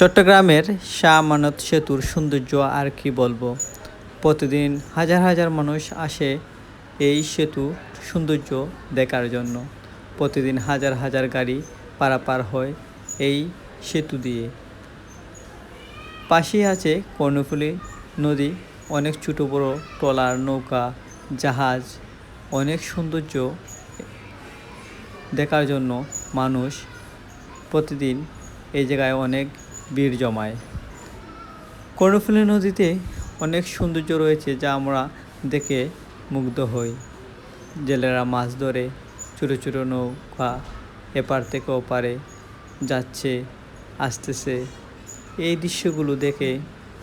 চট্টগ্রামের শাহ আমানত সেতুর সৌন্দর্য আর কি বলব? প্রতিদিন হাজার হাজার মানুষ আসে এই সেতু সৌন্দর্য দেখার জন্য। প্রতিদিন হাজার হাজার গাড়ি পারাপার হয় এই সেতু দিয়ে। পাশেই আছে কর্ণফুলী নদী, অনেক ছোটো বড়ো ট্রলার, নৌকা, জাহাজ, অনেক সৌন্দর্য দেখার জন্য মানুষ প্রতিদিন এই জায়গায় অনেক ভিড় জমায়। কর্ণফুলী নদীতে অনেক সৌন্দর্য রয়েছে যা আমরা দেখে মুগ্ধ হই। জেলেরা মাছ ধরে ছোটো ছোটো নৌকা এপার থেকে ওপারে যাচ্ছে, আসতেছে। এই দৃশ্যগুলো দেখে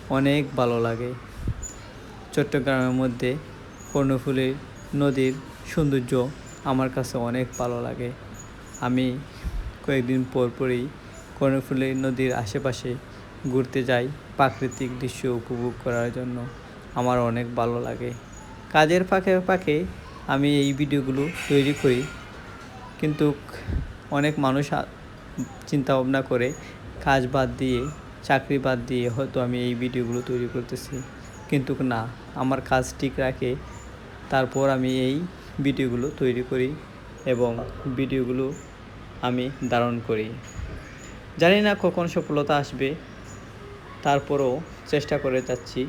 অনেক ভালো লাগে। চট্টগ্রামের মধ্যে কর্ণফুলী নদীর সৌন্দর্য আমার কাছে অনেক ভালো লাগে। আমি কয়েকদিন পর পরই কর্ণফুলী নদীর আশেপাশে ঘুরতে যাই। প্রাকৃতিক দৃশ্য উপভোগ করার জন্য আমার অনেক ভালো লাগে। কাজের ফাঁকে ফাঁকে আমি এই ভিডিওগুলো তৈরি করি। কিন্তু অনেক মানুষ চিন্তা ভাবনা করে, কাজ বাদ দিয়ে, চাকরি বাদ দিয়ে হয়তো আমি এই ভিডিওগুলো তৈরি করতেছি। কিন্তু না, আমার কাজ ঠিক রাখে। তারপর আমি এই ভিডিওগুলো তৈরি করি এবং ভিডিওগুলো আমি ধারণ করি। জানি না কখন সফলতা আসবে, তারপরও চেষ্টা করে যাচ্ছি।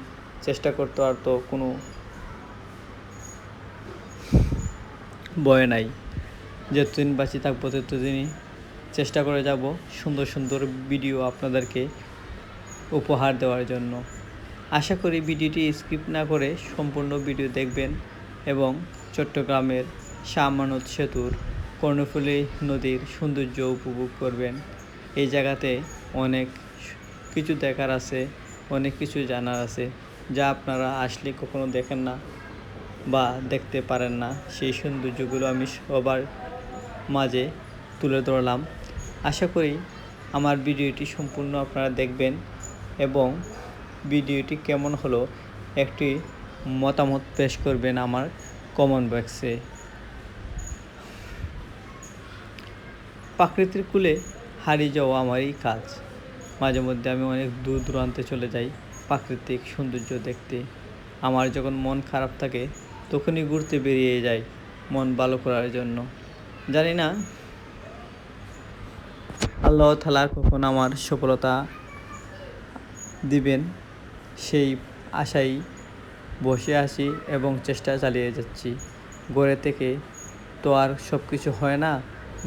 চেষ্টা করতে আর তো কোনো ভয় নাই। যতদিন বাঁচি থাকব, ততদিনই চেষ্টা করে যাব সুন্দর সুন্দর ভিডিও আপনাদেরকে উপহার দেওয়ার জন্য। আশা করি ভিডিওটি স্কিপ না করে সম্পূর্ণ ভিডিও দেখবেন এবং চট্টগ্রামের শাহমানত সেতুর কর্ণফুলী নদীর সৌন্দর্য উপভোগ করবেন। এই জায়গাতে অনেক কিছু দেখার আছে, অনেক কিছু জানার আছে, যা আপনারা আসলে কখনো দেখেন না বা দেখতে পারেন না। সেই সৌন্দর্যগুলো আমি সবার মাঝে তুলে ধরলাম। আশা করি আমার ভিডিওটি সম্পূর্ণ আপনারা দেখবেন এবং ভিডিওটি কেমন হলো একটি মতামত পেশ করবেন আমার কমেন্ট বক্সে প্রাকৃতির কূলে হারিয়ে যাওয়া আমারই কাজ। মাঝে মধ্যে আমি অনেক দূর দূরান্তে চলে যাই প্রাকৃতিক সৌন্দর্য দেখতে। আমার যখন মন খারাপ থাকে, তখনই ঘুরতে বেরিয়ে যাই মন ভালো করার জন্য। জানি না, আল্লাহ তালা কখন আমার সফলতা দিবেন, সেই আশাই বসে আছি এবং চেষ্টা চালিয়ে যাচ্ছি। ঘরে থেকে তো আর সব কিছু হয় না।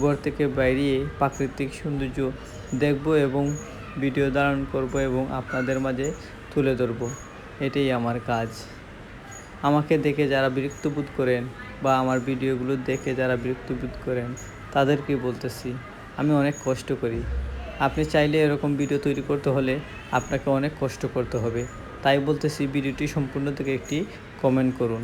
ঘর থেকে বাইরিয়ে প্রাকৃতিক সৌন্দর্য দেখব এবং ভিডিও ধারণ করব এবং আপনাদের মাঝে তুলে ধরব। এটাই আমার কাজ। আমাকে দেখে যারা বিরক্ত বোধ করেন বা আমার ভিডিওগুলো দেখে যারা বিরক্ত বোধ করেন, তাদেরকে বলতেছি, আমি অনেক কষ্ট করি। আপনি চাইলে এরকম ভিডিও তৈরি করতে হলে আপনাকে অনেক কষ্ট করতে হবে। তাই বলতেছি, ভিডিওটি সম্পূর্ণ থেকে একটি কমেন্ট করুন।